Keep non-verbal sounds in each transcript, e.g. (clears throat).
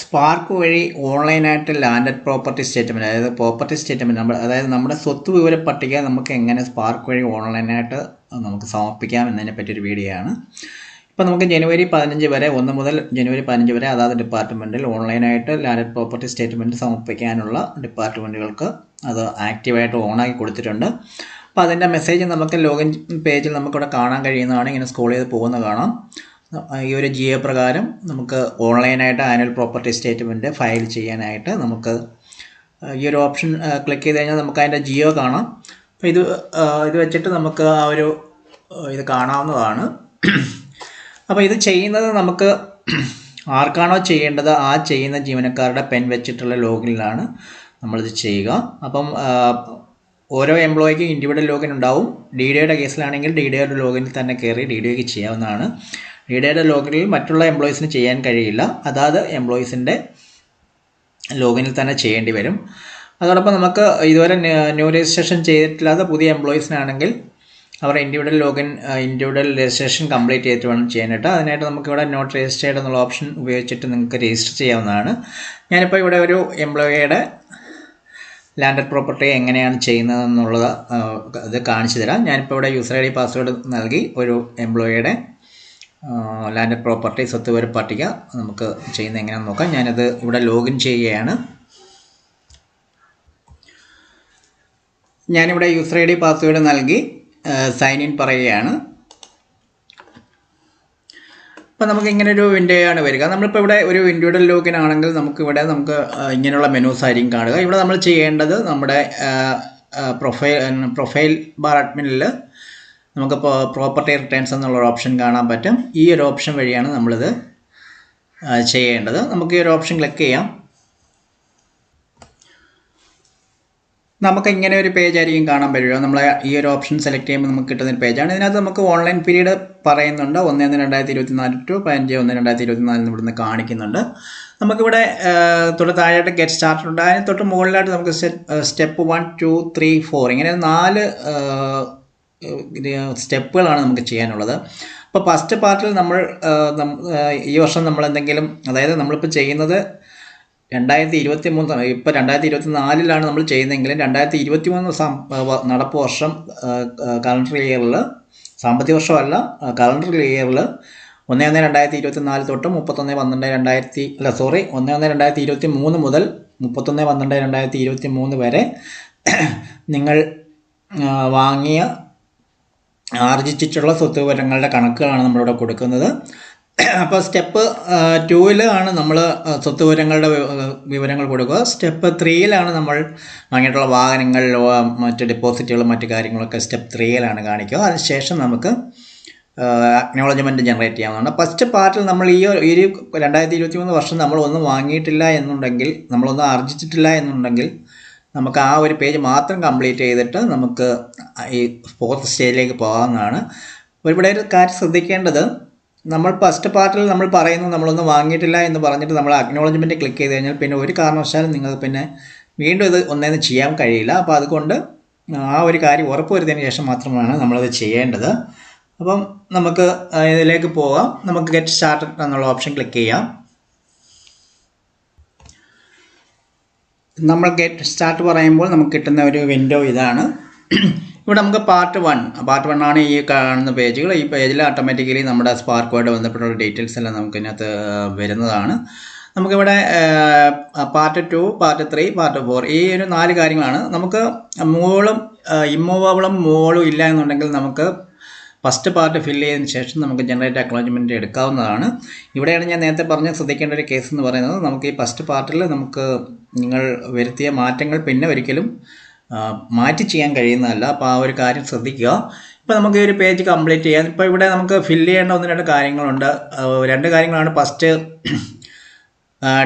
Spark വഴി ഓൺലൈനായിട്ട് landed property statement അതായത് പ്രോപ്പർട്ടി സ്റ്റേറ്റ്മെന്റ് നമ്മൾ അതായത് നമ്മുടെ സ്വത്ത് വിവര പട്ടിക നമുക്ക് എങ്ങനെ സ്പാർക്ക് വഴി ഓൺലൈനായിട്ട് നമുക്ക് സമർപ്പിക്കാം എന്നതിനെ പറ്റിയൊരു വീഡിയോ ആണ്. ഇപ്പോൾ നമുക്ക് ജനുവരി പതിനഞ്ച് വരെ ഒന്ന് മുതൽ ജനുവരി പതിനഞ്ച് വരെ അതാത് ഡിപ്പാർട്ട്മെന്റിൽ ഓൺലൈനായിട്ട് ലാൻഡഡ് പ്രോപ്പർട്ടി സ്റ്റേറ്റ്മെന്റ് സമർപ്പിക്കാനുള്ള ഡിപ്പാർട്ട്മെന്റുകൾക്ക് അത് ആക്റ്റീവായിട്ട് ഓണാക്കി കൊടുത്തിട്ടുണ്ട്. അപ്പോൾ അതിന്റെ മെസ്സേജ് നമുക്ക് ലോഗിൻ പേജിൽ നമുക്കിവിടെ കാണാൻ കഴിയുന്നതാണ്. ഇങ്ങനെ സ്ക്രോൾ ചെയ്ത് പോകുന്ന കാണാം. ഈ ഒരു ജിയോ പ്രകാരം നമുക്ക് ഓൺലൈനായിട്ട് ആനുവൽ പ്രോപ്പർട്ടി സ്റ്റേറ്റ്മെന്റ് ഫയൽ ചെയ്യാനായിട്ട് നമുക്ക് ഈ ഒരു ഓപ്ഷൻ ക്ലിക്ക് ചെയ്ത് കഴിഞ്ഞാൽ നമുക്ക് അതിന്റെ ജിയോ കാണാം. അപ്പോൾ ഇത് ഇത് വെച്ചിട്ട് നമുക്ക് ആ ഒരു ഇത് കാണാവുന്നതാണ്. അപ്പോൾ ഇത് ചെയ്യുന്നത് നമുക്ക് ആർക്കാണോ ചെയ്യേണ്ടത് ആ ചെയ്യുന്ന ജീവനക്കാരുടെ പെൻ വെച്ചിട്ടുള്ള ലോഗിനിലാണ് നമ്മളിത് ചെയ്യുക. അപ്പം ഓരോ എംപ്ലോയിക്കും ഇൻഡിവിജ്വൽ ലോഗിൻ ഉണ്ടാവും. ഡി ഡിയുടെ കേസിലാണെങ്കിൽ ഡി ഡിയുടെ ലോഗിനിൽ തന്നെ കയറി ഡി ഡിക്ക് ചെയ്യാവുന്നതാണ്. ഡി ഡിയുടെ ലോഗിനിൽ മറ്റുള്ള എംപ്ലോയീസിന് ചെയ്യാൻ കഴിയില്ല. അതാത് എംപ്ലോയീസിന്റെ ലോഗിനിൽ തന്നെ ചെയ്യേണ്ടി വരും. അതോടൊപ്പം നമുക്ക് ഇതുവരെ ന്യൂ രജിസ്ട്രേഷൻ ചെയ്തിട്ടില്ലാത്ത പുതിയ എംപ്ലോയീസിനാണെങ്കിൽ അവർ individual login individual registration complete ചെയ്തിട്ട് വേണം ചെയ്യാനായിട്ട്. അതിനായിട്ട് നമുക്കിവിടെ നോട്ട് രജിസ്റ്റേർഡ് എന്നുള്ള ഓപ്ഷൻ ഉപയോഗിച്ചിട്ട് നിങ്ങൾക്ക് രജിസ്റ്റർ ചെയ്യാവുന്നതാണ്. ഞാനിപ്പോൾ ഇവിടെ ഒരു എംപ്ലോയിയുടെ ലാൻഡഡ് പ്രോപ്പർട്ടി എങ്ങനെയാണ് ചെയ്യുന്നതെന്നുള്ളത് ഇത് കാണിച്ചു തരാം. ഞാനിപ്പോൾ ഇവിടെ യൂസർ ഐ ഡി പാസ്വേഡ് നൽകി ഒരു എംപ്ലോയിയുടെ ലാൻഡഡ് പ്രോപ്പർട്ടി സ്വത്തുവിവര പട്ടിക നമുക്ക് ചെയ്യുന്നത് എങ്ങനെയാണെന്ന് നോക്കാം. ഞാനത് ഇവിടെ ലോഗിൻ ചെയ്യുകയാണ്. ഞാനിവിടെ യൂസർ ഐ ഡി പാസ്വേഡ് നൽകി സൈൻ ഇൻ പറയുകയാണ്. അപ്പോൾ നമുക്ക് ഇങ്ങനെ ഒരു വിൻഡോയാണ് വരിക. നമ്മളിപ്പോൾ ഇവിടെ ഒരു ഇൻഡിവിജ്വൽ ലോഗിൻ ആണെങ്കിൽ നമുക്കിവിടെ നമുക്ക് ഇങ്ങനെയുള്ള മെനൂസ് ആയിരിക്കും കാണുക. ഇവിടെ നമ്മൾ ചെയ്യേണ്ടത് നമ്മുടെ പ്രൊഫൈൽ പ്രൊഫൈൽ ബാർ അഡ്മിനിൽ നമുക്കിപ്പോൾ പ്രോപ്പർട്ടി റിട്ടേൺസ് എന്നുള്ള ഓപ്ഷൻ കാണാൻ പറ്റും. ഈ ഒരു ഓപ്ഷൻ വഴിയാണ് നമ്മളിത് ചെയ്യേണ്ടത്. നമുക്ക് ഈ ഒരു ഓപ്ഷൻ ക്ലിക്ക് ചെയ്യാം. നമുക്ക് ഇങ്ങനെ ഒരു പേജ് ആയിരിക്കും കാണാൻ പറ്റുമോ നമ്മൾ ഈ ഒരു ഓപ്ഷൻ സെലക്ട് ചെയ്യുമ്പോൾ നമുക്ക് കിട്ടുന്ന ഒരു പേജാണ് ഇതിനകത്ത് നമുക്ക് ഓൺലൈൻ പീരീഡ് പറയുന്നുണ്ട്. ഒന്ന് ഒന്ന് രണ്ടായിരത്തി ഇരുപത്തി നാല് ടു പതിനഞ്ച് ഒന്ന് രണ്ടായിരത്തി ഇരുപത്തി നാലിന് ഇവിടുന്ന് കാണിക്കുന്നുണ്ട്. നമുക്കിവിടെ തൊട്ട് താഴെയായിട്ട് ഗെറ്റ് സ്റ്റാർട്ടഡ് ഉണ്ട്. അതിന് തൊട്ട് മുകളിലായിട്ട് നമുക്ക് step one two three four ഇങ്ങനെ നാല് സ്റ്റെപ്പുകളാണ് നമുക്ക് ചെയ്യാനുള്ളത്. അപ്പോൾ ഫസ്റ്റ് പാർട്ടിൽ നമ്മൾ ഈ വർഷം നമ്മൾ എന്തെങ്കിലും അതായത് നമ്മളിപ്പോൾ ചെയ്യുന്നത് രണ്ടായിരത്തി ഇരുപത്തി മൂന്ന് ഇപ്പോൾ രണ്ടായിരത്തി ഇരുപത്തി നാലിലാണ് നമ്മൾ ചെയ്യുന്നതെങ്കിലും രണ്ടായിരത്തി ഇരുപത്തി മൂന്ന് നടപ്പ് വർഷം കലണ്ടർ ഇയറിൽ സാമ്പത്തിക വർഷമല്ല കലണ്ടർ ഇയറിൽ ഒന്ന് ഒന്ന് രണ്ടായിരത്തി ഇരുപത്തി നാല് തൊട്ട് മുപ്പത്തൊന്ന് പന്ത്രണ്ട് രണ്ടായിരത്തി അല്ല സോറി ഒന്ന് ഒന്ന് രണ്ടായിരത്തി ഇരുപത്തി മൂന്ന് മുതൽ മുപ്പത്തൊന്ന് പന്ത്രണ്ട് രണ്ടായിരത്തി ഇരുപത്തി മൂന്ന് വരെ നിങ്ങൾ വാങ്ങിയ ആർജിച്ചിട്ടുള്ള സ്വത്ത് വിവരങ്ങളുടെ കണക്കുകളാണ് നമ്മളിവിടെ കൊടുക്കുന്നത്. അപ്പോൾ സ്റ്റെപ്പ് ടൂവിലാണ് നമ്മൾ സ്വത്ത് വിവരങ്ങളുടെ വിവരങ്ങൾ കൊടുക്കുക. സ്റ്റെപ്പ് ത്രീയിലാണ് നമ്മൾ വാങ്ങിയിട്ടുള്ള വാഹനങ്ങൾ മറ്റ് ഡെപ്പോസിറ്റുകളും മറ്റു കാര്യങ്ങളൊക്കെ സ്റ്റെപ്പ് ത്രീയിലാണ് കാണിക്കുക. അതിനുശേഷം നമുക്ക് അക്നോളജ്മെന്റ് ജനറേറ്റ് ചെയ്യാവുന്നതാണ്. ഫസ്റ്റ് പാർട്ടിൽ നമ്മൾ ഈ ഒരു രണ്ടായിരത്തി ഇരുപത്തി മൂന്ന് വർഷം നമ്മളൊന്നും വാങ്ങിയിട്ടില്ല എന്നുണ്ടെങ്കിൽ നമ്മളൊന്നും ആർജിച്ചിട്ടില്ല എന്നുണ്ടെങ്കിൽ നമുക്ക് ആ ഒരു പേജ് മാത്രം കംപ്ലീറ്റ് ചെയ്തിട്ട് നമുക്ക് ഈ ഫോർത്ത് സ്റ്റേജിലേക്ക് പോകാവുന്നതാണ്. ഇവിടെ ഒരു കാര്യം ശ്രദ്ധിക്കേണ്ടത് നമ്മൾ ഫസ്റ്റ് പാർട്ടിൽ നമ്മൾ പറയുന്നു നമ്മളൊന്നും വാങ്ങിയിട്ടില്ല എന്ന് പറഞ്ഞിട്ട് നമ്മൾ അക്നോളജ്മെന്റ് ക്ലിക്ക് ചെയ്ത് കഴിഞ്ഞാൽ പിന്നെ ഒരു കാരണവശാലും നിങ്ങൾക്ക് പിന്നെ വീണ്ടും ഇത് ഒന്നേന്ന് ചെയ്യാൻ കഴിയില്ല. അപ്പോൾ അതുകൊണ്ട് ആ ഒരു കാര്യം ഉറപ്പുവരുത്തിയതിന് ശേഷം മാത്രമാണ് നമ്മളത് ചെയ്യേണ്ടത്. അപ്പം നമുക്ക് ഇതിലേക്ക് പോകാം. നമുക്ക് ഗെറ്റ് സ്റ്റാർട്ടഡ് എന്നുള്ള ഓപ്ഷൻ ക്ലിക്ക് ചെയ്യാം. നമ്മൾ ഗെറ്റ് സ്റ്റാർട്ട് പറയുമ്പോൾ നമുക്ക് കിട്ടുന്ന ഒരു വിൻഡോ ഇതാണ്. ഇവിടെ നമുക്ക് പാർട്ട് വൺ പാർട്ട് വൺ ആണ് ഈ കാണുന്ന പേജുകൾ. ഈ പേജിൽ ഓട്ടോമാറ്റിക്കലി നമ്മുടെ സ്പാർക്കുമായിട്ട് ബന്ധപ്പെട്ടുള്ള ഡീറ്റെയിൽസ് എല്ലാം നമുക്ക് ഇതിനകത്ത് വരുന്നതാണ്. നമുക്കിവിടെ part two part three part four ഈ ഒരു നാല് കാര്യങ്ങളാണ്. നമുക്ക് മോളും ഇമ്മൂവബിളും മോളും ഇല്ല എന്നുണ്ടെങ്കിൽ നമുക്ക് ഫസ്റ്റ് പാർട്ട് ഫിൽ ചെയ്തതിന് ശേഷം നമുക്ക് ജനറേറ്റ് അക്നോളജ്മെന്റ് എടുക്കാവുന്നതാണ്. ഇവിടെയാണ് ഞാൻ നേരത്തെ പറഞ്ഞ ശ്രദ്ധിക്കേണ്ട ഒരു കേസ് എന്ന് പറയുന്നത്. നമുക്ക് ഈ ഫസ്റ്റ് പാർട്ടിൽ നമുക്ക് നിങ്ങൾ വരുത്തിയ മാറ്റങ്ങൾ പിന്നെ ഒരിക്കലും മാറ്റി ചെയ്യാൻ കഴിയുന്നതല്ല. അപ്പോൾ ആ ഒരു കാര്യം ശ്രദ്ധിക്കുക. ഇപ്പോൾ നമുക്ക് ഈ ഒരു പേജ് കംപ്ലീറ്റ് ചെയ്യാം. ഇപ്പോൾ ഇവിടെ നമുക്ക് ഫില്ല് ചെയ്യേണ്ട ഒന്ന് രണ്ട് കാര്യങ്ങളുണ്ട്. രണ്ട് കാര്യങ്ങളാണ്. ഫസ്റ്റ്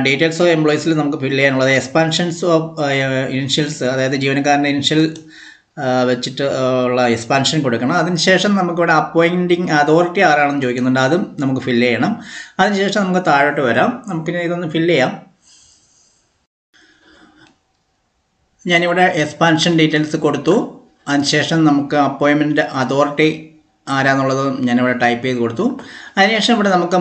ഡീറ്റെയിൽസ് ഓഫ് എംപ്ലോയീസിൽ നമുക്ക് ഫില്ല് ചെയ്യാനുള്ളത്. എക്സ്പാൻഷൻസ് ഓഫ് ഇനിഷ്യൽസ് അതായത് ജീവനക്കാരന്റെ ഇനിഷ്യൽ വെച്ചിട്ട് ഉള്ള എക്സ്പാൻഷൻ കൊടുക്കണം. അതിനുശേഷം നമുക്കിവിടെ അപ്പോയിന്റിങ് അതോറിറ്റി ആരാണെന്ന് ചോദിക്കുന്നുണ്ട് അതും നമുക്ക് ഫില്ല് ചെയ്യണം. അതിനുശേഷം നമുക്ക് താഴോട്ട് വരാം. നമുക്കിനി ഇതൊന്ന് ഫില്ല് ചെയ്യാം. ഞാനിവിടെ എക്സ്പാൻഷൻ ഡീറ്റെയിൽസ് കൊടുത്തു. അതിനുശേഷം നമുക്ക് അപ്പോയിൻമെന്റ് അതോറിറ്റി ആരാന്നുള്ളത് ഞാനിവിടെ ടൈപ്പ് ചെയ്ത് കൊടുത്തു. അതിനുശേഷം ഇവിടെ നമുക്ക്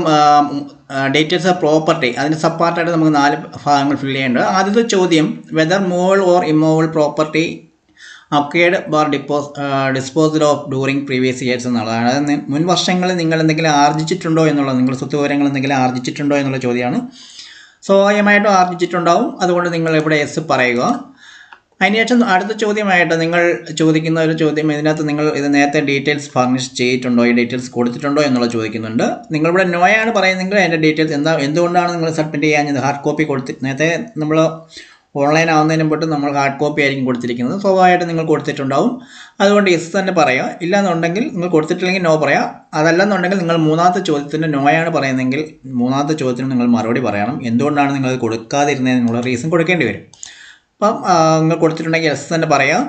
ഡീറ്റെയിൽസ് ഓഫ് പ്രോപ്പർട്ടി അതിന് സപ്പാർട്ടായിട്ട് നമുക്ക് നാല് ഭാഗങ്ങൾ ഫില്ല് ചെയ്യേണ്ടത്. ആദ്യത്തെ ചോദ്യം whether movable or immovable property acquired bar dispose disposal of during previous years എന്നുള്ളതാണ് അതായത് മുൻ വർഷങ്ങളിൽ നിങ്ങൾ എന്തെങ്കിലും ആർജിച്ചിട്ടുണ്ടോ എന്നുള്ളത് നിങ്ങൾ സ്വത്ത് വിവരങ്ങൾ എന്തെങ്കിലും ആർജിച്ചിട്ടുണ്ടോ എന്നുള്ള ചോദ്യമാണ്. സ്വാഭാവികമായിട്ടും ആർജിച്ചിട്ടുണ്ടാവും. അതുകൊണ്ട് നിങ്ങൾ ഇവിടെ എസ് പറയുക. അതിനുശേഷം അടുത്ത ചോദ്യമായിട്ട് നിങ്ങൾ ചോദിക്കുന്ന ഒരു ചോദ്യം ഇതിനകത്ത് നിങ്ങൾ ഇത് നേരത്തെ ഡീറ്റെയിൽസ് ഫർണിഷ് ചെയ്തിട്ടുണ്ടോ ഈ ഡീറ്റെയിൽസ് കൊടുത്തിട്ടുണ്ടോ എന്നുള്ള ചോദിക്കുന്നുണ്ട്. നിങ്ങളിവിടെ നോയാണ് പറയുന്നതെങ്കിൽ അതിന്റെ ഡീറ്റെയിൽസ് എന്താ എന്തുകൊണ്ടാണ് നിങ്ങൾ സബ്മിറ്റ് ചെയ്യാൻ ഹാർഡ് കോപ്പി കൊടുത്തി നേരത്തെ നമ്മൾ ഓൺലൈൻ ആവുന്നതിന് മുമ്പിട്ട് നമ്മൾ ഹാർഡ് കോപ്പി ആയിരിക്കും കൊടുത്തിരിക്കുന്നത്. സ്വാഭാവികമായിട്ട് നിങ്ങൾ കൊടുത്തിട്ടുണ്ടാവും. അതുകൊണ്ട് എസ് തന്നെ പറയുക ഇല്ലാന്നുണ്ടെങ്കിൽ നിങ്ങൾ കൊടുത്തിട്ടില്ലെങ്കിൽ നോ പറയാം. അതല്ലെന്നുണ്ടെങ്കിൽ നിങ്ങൾ മൂന്നാമത്തെ ചോദ്യത്തിന് നോയാണ് പറയുന്നതെങ്കിൽ മൂന്നാമത്തെ ചോദ്യത്തിന് നിങ്ങൾ മറുപടി പറയണം. എന്തുകൊണ്ടാണ് നിങ്ങൾ അത് കൊടുക്കാതിരുന്നതിനുള്ള റീസൺ കൊടുക്കേണ്ടി വരും. അപ്പം നിങ്ങൾ കൊടുത്തിട്ടുണ്ടെങ്കിൽ എസ് തന്നെ പറയാം.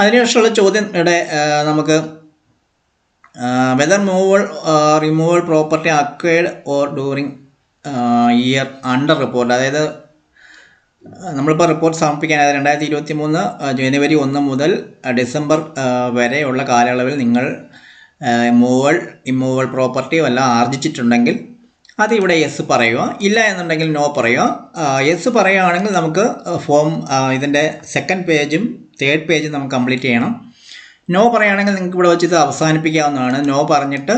അതിനുശേഷമുള്ള ചോദ്യം ഇവിടെ നമുക്ക് whether movable removal property acquired or during year under report അതായത് നമ്മളിപ്പോൾ റിപ്പോർട്ട് സമർപ്പിക്കാൻ രണ്ടായിരത്തി ഇരുപത്തി മൂന്ന് ജനുവരി ഒന്ന് മുതൽ ഡിസംബർ വരെയുള്ള കാലയളവിൽ നിങ്ങൾ മൂവൾ ഇമ്മൂവൾ പ്രോപ്പർട്ടി വല്ല ആർജിച്ചിട്ടുണ്ടെങ്കിൽ അത് ഇവിടെ യെസ് പറയുക. ഇല്ല എന്നുണ്ടെങ്കിൽ നോ പറയുക. യെസ് പറയുകയാണെങ്കിൽ നമുക്ക് ഫോം ഇതിന്റെ സെക്കൻഡ് പേജും തേർഡ് പേജും നമുക്ക് കംപ്ലീറ്റ് ചെയ്യണം. നോ പറയുകയാണെങ്കിൽ നിങ്ങൾക്ക് ഇവിടെ വെച്ച് ഇത് അവസാനിപ്പിക്കാവുന്നതാണ്. നോ പറഞ്ഞിട്ട്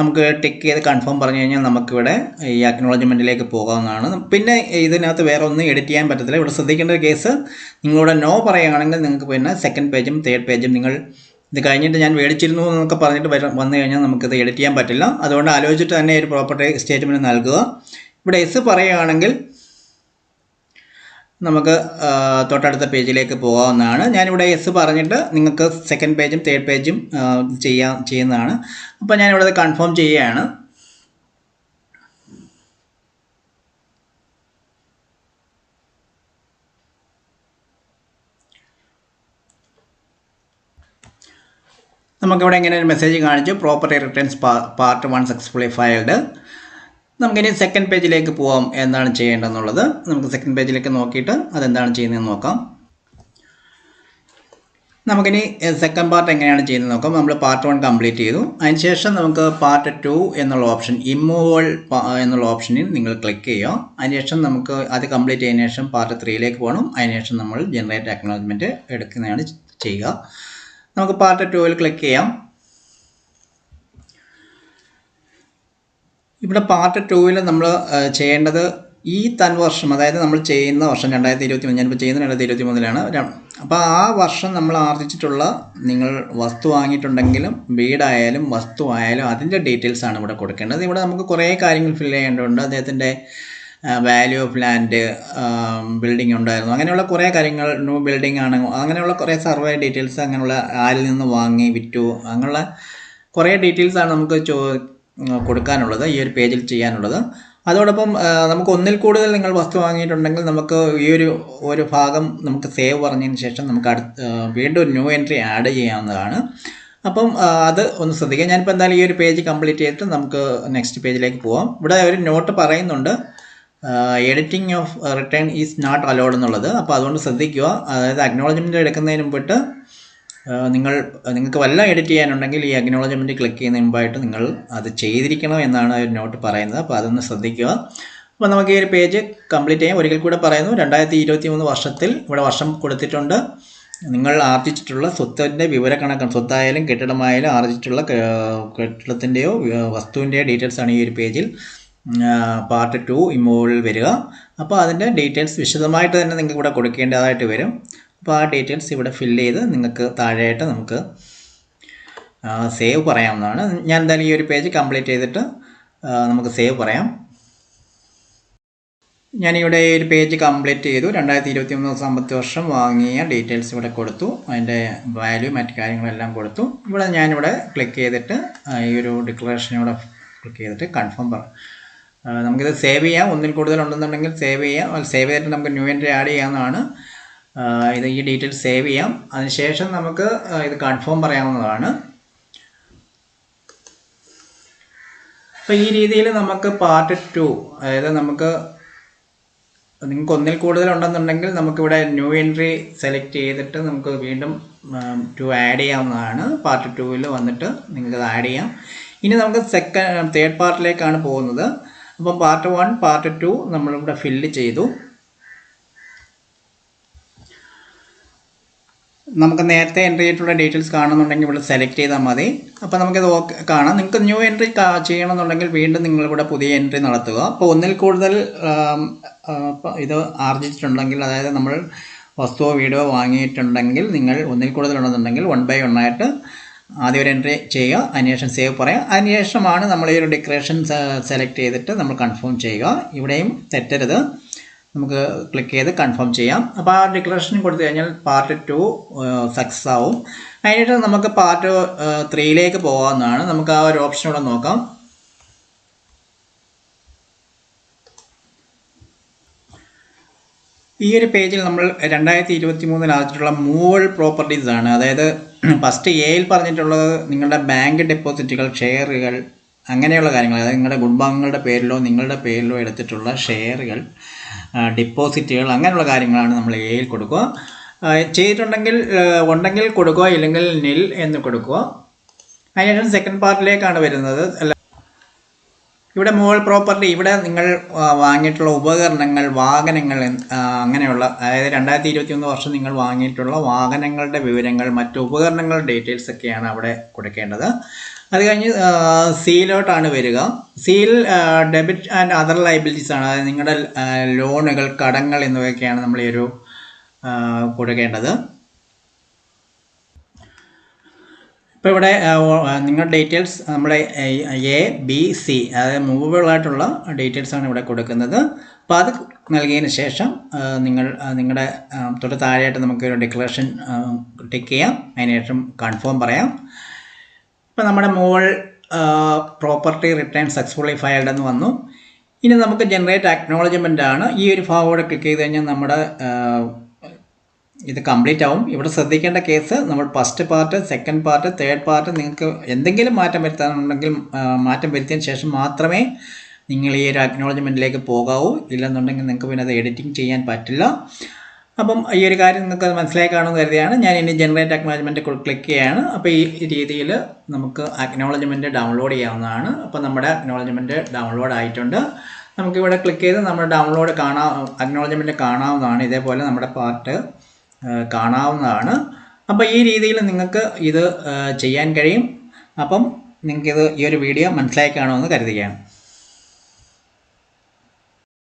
നമുക്ക് ടിക്ക് ചെയ്ത് കൺഫേം പറഞ്ഞു കഴിഞ്ഞാൽ നമുക്കിവിടെ ഈ അക്നോളജ്മെന്റിലേക്ക് പോകാവുന്നതാണ്. പിന്നെ ഇതിനകത്ത് വേറെ ഒന്നും എഡിറ്റ് ചെയ്യാൻ പറ്റത്തില്ല. ഇവിടെ ശ്രദ്ധിക്കേണ്ട ഒരു കേസ് നിങ്ങളിവിടെ നോ പറയുകയാണെങ്കിൽ നിങ്ങൾക്ക് പിന്നെ സെക്കൻഡ് പേജും തേർഡ് പേജും നിങ്ങൾ ഇത് കഴിഞ്ഞിട്ട് ഞാൻ മേടിച്ചിരുന്നു എന്നൊക്കെ പറഞ്ഞിട്ട് വര വന്നു കഴിഞ്ഞാൽ നമുക്കിത് എഡിറ്റ് ചെയ്യാൻ പറ്റില്ല. അതുകൊണ്ട് ആലോചിച്ചിട്ട് തന്നെ ഒരു പ്രോപ്പർട്ടി സ്റ്റേറ്റ്മെന്റ് നൽകുക. ഇവിടെ എസ് പറയുകയാണെങ്കിൽ നമുക്ക് തൊട്ടടുത്ത പേജിലേക്ക് പോകാവുന്നതാണ്. ഞാനിവിടെ എസ് പറഞ്ഞിട്ട് നിങ്ങൾക്ക് സെക്കൻഡ് പേജും തേർഡ് പേജും ചെയ്യാ ചെയ്യുന്നതാണ്. അപ്പോൾ ഞാനിവിടെ കൺഫേം ചെയ്യുകയാണ്. നമുക്കിവിടെ ഇങ്ങനെ ഒരു മെസ്സേജ് കാണിച്ചു. Property returns part one successfully filed നമുക്കിനി സെക്കൻഡ് പേജിലേക്ക് പോവാം. എന്താണ് ചെയ്യേണ്ടതെന്നുള്ളത് നമുക്ക് സെക്കൻഡ് പേജിലേക്ക് നോക്കിയിട്ട് അതെന്താണ് ചെയ്യുന്നതെന്ന് നോക്കാം. നമുക്കിനി സെക്കൻഡ് പാർട്ട് എങ്ങനെയാണ് ചെയ്യുന്നത് നോക്കാം. നമ്മൾ പാർട്ട് വൺ കംപ്ലീറ്റ് ചെയ്തു. അതിനുശേഷം നമുക്ക് പാർട്ട് ടു എന്നുള്ള ഓപ്ഷൻ ഇമ്മൂവൽ എന്നുള്ള ഓപ്ഷനിൽ നിങ്ങൾ ക്ലിക്ക് ചെയ്യുക. അതിനുശേഷം നമുക്ക് അത് കംപ്ലീറ്റ് ചെയ്തതിനു ശേഷം പാർട്ട് ത്രീയിലേക്ക് പോകണം. അതിനുശേഷം നമ്മൾ ജനറേറ്റ് അക്നോളജ്മെന്റ് എടുക്കുന്നതാണ് ചെയ്യുക. നമുക്ക് പാർട്ട് ടുവിൽ ക്ലിക്ക് ചെയ്യാം. ഇവിടെ പാർട്ട് ടൂവിൽ നമ്മൾ ചെയ്യേണ്ടത് ഈ തൻ വർഷം അതായത് നമ്മൾ ചെയ്യുന്ന വർഷം രണ്ടായിരത്തി ഇരുപത്തി മൂന്ന് ഞാനിപ്പോൾ ചെയ്യുന്ന രണ്ടായിരത്തി ഇരുപത്തി മൂന്നിലാണ് അപ്പോൾ ആ വർഷം നമ്മൾ ആർജിച്ചിട്ടുള്ള നിങ്ങൾ വസ്തു വാങ്ങിയിട്ടുണ്ടെങ്കിലും വീടായാലും വസ്തു ആയാലും അതിന്റെ ഡീറ്റെയിൽസ് ആണ് ഇവിടെ കൊടുക്കേണ്ടത്. ഇവിടെ നമുക്ക് കുറേ കാര്യങ്ങൾ ഫില്ല് ചെയ്യേണ്ടതുണ്ട്. അദ്ദേഹത്തിന്റെ വാല്യൂ ഓഫ് ലാൻഡ് ബിൽഡിംഗ് ഉണ്ടായിരുന്നു. അങ്ങനെയുള്ള കുറേ കാര്യങ്ങൾ ന്യൂ ബിൽഡിംഗ് ആണ്. അങ്ങനെയുള്ള കുറേ സർവേ ഡീറ്റെയിൽസ് അങ്ങനെയുള്ള ആരിൽ നിന്ന് വാങ്ങി വിറ്റു അങ്ങനെയുള്ള കുറേ ഡീറ്റെയിൽസ് ആണ് നമുക്ക് ചോ കൊടുക്കാനുള്ളത് ഈ ഒരു പേജിൽ ചെയ്യാനുള്ളത്. അതോടൊപ്പം നമുക്ക് ഒന്നിൽ കൂടുതൽ നിങ്ങൾ വസ്തു വാങ്ങിയിട്ടുണ്ടെങ്കിൽ നമുക്ക് ഈ ഒരു ഒരു ഭാഗം നമുക്ക് സേവ് പറഞ്ഞതിന് ശേഷം നമുക്ക് അടുത്ത് വീണ്ടും ഒരു ന്യൂ എൻട്രി ആഡ് ചെയ്യാവുന്നതാണ്. അപ്പം അത് ഒന്ന് ശ്രദ്ധിക്കുക. ഞാനിപ്പോൾ എന്തായാലും ഈ ഒരു പേജ് കംപ്ലീറ്റ് ചെയ്തിട്ട് നമുക്ക് നെക്സ്റ്റ് പേജിലേക്ക് പോവാം. ഇവിടെ ഒരു നോട്ട് പറയുന്നുണ്ട്. Editing of return is not allowed എന്നുള്ളത്. അപ്പോൾ അതുകൊണ്ട് ശ്രദ്ധിക്കുക. അതായത് അക്നോളജ്മെന്റ് എടുക്കുന്നതിന് മുമ്പിട്ട് നിങ്ങൾ നിങ്ങൾക്ക് വല്ല എഡിറ്റ് ചെയ്യാനുണ്ടെങ്കിൽ ഈ അക്നോളജ്മെന്റ് ക്ലിക്ക് ചെയ്യുന്ന മുമ്പായിട്ട് നിങ്ങൾ അത് ചെയ്തിരിക്കണം എന്നാണ് ഒരു നോട്ട് പറയുന്നത്. അപ്പോൾ അതൊന്ന് ശ്രദ്ധിക്കുക. അപ്പോൾ നമുക്ക് ഈ ഒരു പേജ് കംപ്ലീറ്റ് ചെയ്യാം. ഒരിക്കൽ കൂടെ പറയുന്നു രണ്ടായിരത്തി ഇരുപത്തി മൂന്ന് വർഷത്തിൽ ഇവിടെ വർഷം കൊടുത്തിട്ടുണ്ട്. നിങ്ങൾ ആർജിച്ചിട്ടുള്ള സ്വത്തിന്റെ വിവരക്കണക്ക് സ്വത്തായാലും കെട്ടിടമായാലും ആർജിച്ചിട്ടുള്ള കെട്ടിടത്തിന്റെയോ വസ്തുവിന്റെയോ ഡീറ്റെയിൽസ് ആണ് ഈ ഒരു പേജിൽ പാർട്ട് ടു ഇമോളിൽ വരിക. അപ്പോൾ അതിന്റെ ഡീറ്റെയിൽസ് വിശദമായിട്ട് തന്നെ നിങ്ങൾക്ക് ഇവിടെ കൊടുക്കേണ്ടതായിട്ട് വരും. അപ്പോൾ ആ ഡീറ്റെയിൽസ് ഇവിടെ ഫില്ല് ചെയ്ത് നിങ്ങൾക്ക് താഴെയായിട്ട് നമുക്ക് സേവ് പറയാവുന്നതാണ്. ഞാൻ എന്തായാലും ഈ ഒരു പേജ് കംപ്ലീറ്റ് ചെയ്തിട്ട് നമുക്ക് സേവ് പറയാം. ഞാനിവിടെ ഒരു പേജ് കംപ്ലീറ്റ് ചെയ്തു. രണ്ടായിരത്തി ഇരുപത്തി മൂന്ന് സാമ്പത്തിക വർഷം വാങ്ങിയ ഡീറ്റെയിൽസ് ഇവിടെ കൊടുത്തു. അതിന്റെ വാല്യൂ മറ്റു കാര്യങ്ങളെല്ലാം കൊടുത്തു. ഇവിടെ ഞാനിവിടെ ക്ലിക്ക് ചെയ്തിട്ട് ഈ ഒരു ഡിക്ലറേഷൻ ഇവിടെ ക്ലിക്ക് ചെയ്തിട്ട് കൺഫേം പറ നമുക്കിത് സേവ് ചെയ്യാം. ഒന്നിൽ കൂടുതൽ ഉണ്ടെന്നുണ്ടെങ്കിൽ സേവ് ചെയ്യാം. സേവ് ചെയ്തിട്ട് നമുക്ക് ന്യൂ എൻട്രി ആഡ് ചെയ്യാവുന്നതാണ്. ഇത് ഈ ഡീറ്റെയിൽസ് സേവ് ചെയ്യാം. അതിനുശേഷം നമുക്ക് ഇത് കൺഫേം പറയാവുന്നതാണ്. അപ്പോൾ ഈ രീതിയിൽ നമുക്ക് പാർട്ട് ടു അതായത് നമുക്ക് നിങ്ങൾക്ക് ഒന്നിൽ കൂടുതൽ ഉണ്ടെന്നുണ്ടെങ്കിൽ നമുക്കിവിടെ ന്യൂ എൻട്രി സെലക്ട് ചെയ്തിട്ട് നമുക്ക് വീണ്ടും ടു ആഡ് ചെയ്യാവുന്നതാണ്. പാർട്ട് ടുവിൽ വന്നിട്ട് നിങ്ങൾക്ക് ആഡ് ചെയ്യാം. ഇനി നമുക്ക് സെക്കൻഡ് തേർഡ് പാർട്ടിലേക്കാണ് പോകുന്നത്. അപ്പം പാർട്ട് വൺ പാർട്ട് ടു നമ്മളിവിടെ ഫില്ല് ചെയ്തു. നമുക്ക് നേരത്തെ എൻട്രി ചെയ്തിട്ടുള്ള ഡീറ്റെയിൽസ് കാണുന്നുണ്ടെങ്കിൽ ഇവിടെ സെലക്ട് ചെയ്താൽ മതി. അപ്പോൾ നമുക്കിത് ഓക്കെ കാണാം. നിങ്ങൾക്ക് ന്യൂ എൻട്രി ചെയ്യണമെന്നുണ്ടെങ്കിൽ വീണ്ടും നിങ്ങളിവിടെ പുതിയ എൻട്രി നടത്തുക. അപ്പോൾ ഒന്നിൽ കൂടുതൽ ഇത് ആർജിച്ചിട്ടുണ്ടെങ്കിൽ അതായത് നമ്മൾ വസ്തുവോ വീടോ വാങ്ങിയിട്ടുണ്ടെങ്കിൽ നിങ്ങൾ ഒന്നിൽ കൂടുതൽ ഉണ്ടെന്നുണ്ടെങ്കിൽ വൺ ബൈ വൺ ആയിട്ട് ആദ്യം ഒരു എൻട്രി ചെയ്യുക അതിനുശേഷം സേവ് പറയാം അതിനുശേഷമാണ് നമ്മൾ ഈ ഒരു ഡെക്കറേഷൻ സെലക്ട് ചെയ്തിട്ട് നമ്മൾ കൺഫേം ചെയ്യുക. ഇവിടെയും തെറ്റരുത്. നമുക്ക് ക്ലിക്ക് ചെയ്ത് കൺഫേം ചെയ്യാം. അപ്പോൾ ആ ഡിക്ലറേഷൻ കൊടുത്തു കഴിഞ്ഞാൽ പാർട്ട് ടു സക്സസ് ആവും. അതിനായിട്ട് നമുക്ക് പാർട്ട് ത്രീയിലേക്ക് പോകാവുന്നതാണ് നമുക്ക് ആ ഒരു ഓപ്ഷൻ ഇവിടെ നോക്കാം. ഈ ഒരു പേജിൽ നമ്മൾ രണ്ടായിരത്തി ഇരുപത്തി മൂന്നിൽ ആയിട്ടുള്ള മൂവൽ പ്രോപ്പർട്ടീസ് ആണ്. അതായത് (clears throat) ഫസ്റ്റ് എയിൽ പറഞ്ഞിട്ടുള്ളത് നിങ്ങളുടെ ബാങ്ക് ഡെപ്പോസിറ്റുകൾ ഷെയറുകൾ അങ്ങനെയുള്ള കാര്യങ്ങൾ. അതായത് നിങ്ങളുടെ കുടുംബാംഗങ്ങളുടെ പേരിലോ നിങ്ങളുടെ പേരിലോ എടുത്തിട്ടുള്ള ഷെയറുകൾ ഡിപ്പോസിറ്റുകൾ അങ്ങനെയുള്ള കാര്യങ്ങളാണ് നമ്മൾ എയിൽ കൊടുക്കുക. ചെയ്തിട്ടുണ്ടെങ്കിൽ ഉണ്ടെങ്കിൽ കൊടുക്കുക ഇല്ലെങ്കിൽ നിൽ എന്ന് കൊടുക്കുക. അതിനുശേഷം സെക്കൻഡ് പാർട്ടിലേക്കാണ് വരുന്നത്. അല്ല ഇവിടെ മോൾ പ്രോപ്പർട്ടി ഇവിടെ നിങ്ങൾ വാങ്ങിയിട്ടുള്ള ഉപകരണങ്ങൾ വാഹനങ്ങൾ അങ്ങനെയുള്ള അതായത് രണ്ടായിരത്തി ഇരുപത്തി ഒന്ന് വർഷം നിങ്ങൾ വാങ്ങിയിട്ടുള്ള വാഹനങ്ങളുടെ വിവരങ്ങൾ മറ്റു ഉപകരണങ്ങളുടെ ഡീറ്റെയിൽസ് ഒക്കെയാണ് അവിടെ കൊടുക്കേണ്ടത്. അത് കഴിഞ്ഞ് സീലോട്ടാണ് വരിക. Seal debit and other liabilities ആണ്. അതായത് നിങ്ങളുടെ ലോണുകൾ കടങ്ങൾ എന്നിവയൊക്കെയാണ് നമ്മൾ ഈ ഒരു കൊടുക്കേണ്ടത്. ഇപ്പോൾ ഇവിടെ നിങ്ങളുടെ ഡീറ്റെയിൽസ് നമ്മുടെ എ ബി സി അതായത് മൂവബിൾ ആയിട്ടുള്ള ഡീറ്റെയിൽസ് ആണ് ഇവിടെ കൊടുക്കുന്നത്. അപ്പോൾ അത് നൽകിയതിന് ശേഷം നിങ്ങൾ നിങ്ങളുടെ തൊട്ട് താഴെയായിട്ട് നമുക്കൊരു ഡിക്ലറേഷൻ ടിക്ക് ചെയ്യാം. അതിനുശേഷം കൺഫേം പറയാം. ഇപ്പോൾ നമ്മുടെ മോൾ പ്രോപ്പർട്ടി റിട്ടേൺ സക്സസ്ഫുള്ളി ഫയൽഡ് എന്ന് വന്നു. ഇനി നമുക്ക് ജനറേറ്റ് അക്നോളജ്മെന്റ് ആണ്. ഈ ഒരു ഭാഗം ക്ലിക്ക് ചെയ്ത് കഴിഞ്ഞാൽ നമ്മുടെ ഇത് കംപ്ലീറ്റ് ആവും. ഇവിടെ ശ്രദ്ധിക്കേണ്ട കേസ് നമ്മൾ first part second part third part നിങ്ങൾക്ക് എന്തെങ്കിലും മാറ്റം വരുത്താനുണ്ടെങ്കിൽ മാറ്റം വരുത്തിയതിന് ശേഷം മാത്രമേ നിങ്ങൾ ഈ ഒരു അക്നോളജ്മെന്റിലേക്ക് പോകാവൂ. ഇല്ലെന്നുണ്ടെങ്കിൽ നിങ്ങൾക്ക് പിന്നെ അത് എഡിറ്റിംഗ് ചെയ്യാൻ പറ്റില്ല. അപ്പം ഈ ഒരു കാര്യം നിങ്ങൾക്ക് മനസ്സിലായി കാണുമെന്ന് കരുതിയാണ്. ഞാൻ ഇനി ജനറേറ്റ് അക്നോളജ്മെന്റ് ക്ലിക്ക് ചെയ്യാണ്. അപ്പോൾ ഈ രീതിയിൽ നമുക്ക് അക്നോളജ്മെന്റ് ഡൗൺലോഡ് ചെയ്യാവുന്നതാണ്. അപ്പോൾ നമ്മുടെ അക്നോളജ്മെന്റ് ഡൗൺലോഡ് ആയിട്ടുണ്ട്. നമുക്കിവിടെ ക്ലിക്ക് ചെയ്ത് നമ്മൾ ഡൗൺലോഡ് കാണാ അക്നോളജ്മെന്റ് കാണാവുന്നതാണ്. ഇതേപോലെ നമ്മുടെ പാർട്ട് കാണാവുന്നതാണ്. അപ്പോൾ ഈ രീതിയിൽ നിങ്ങൾക്ക് ഇത് ചെയ്യാൻ കഴിയും. അപ്പം നിങ്ങൾക്കിത് ഈ ഒരു വീഡിയോ മനസ്സിലായി കാണുമെന്ന് കരുതുകയാണ്.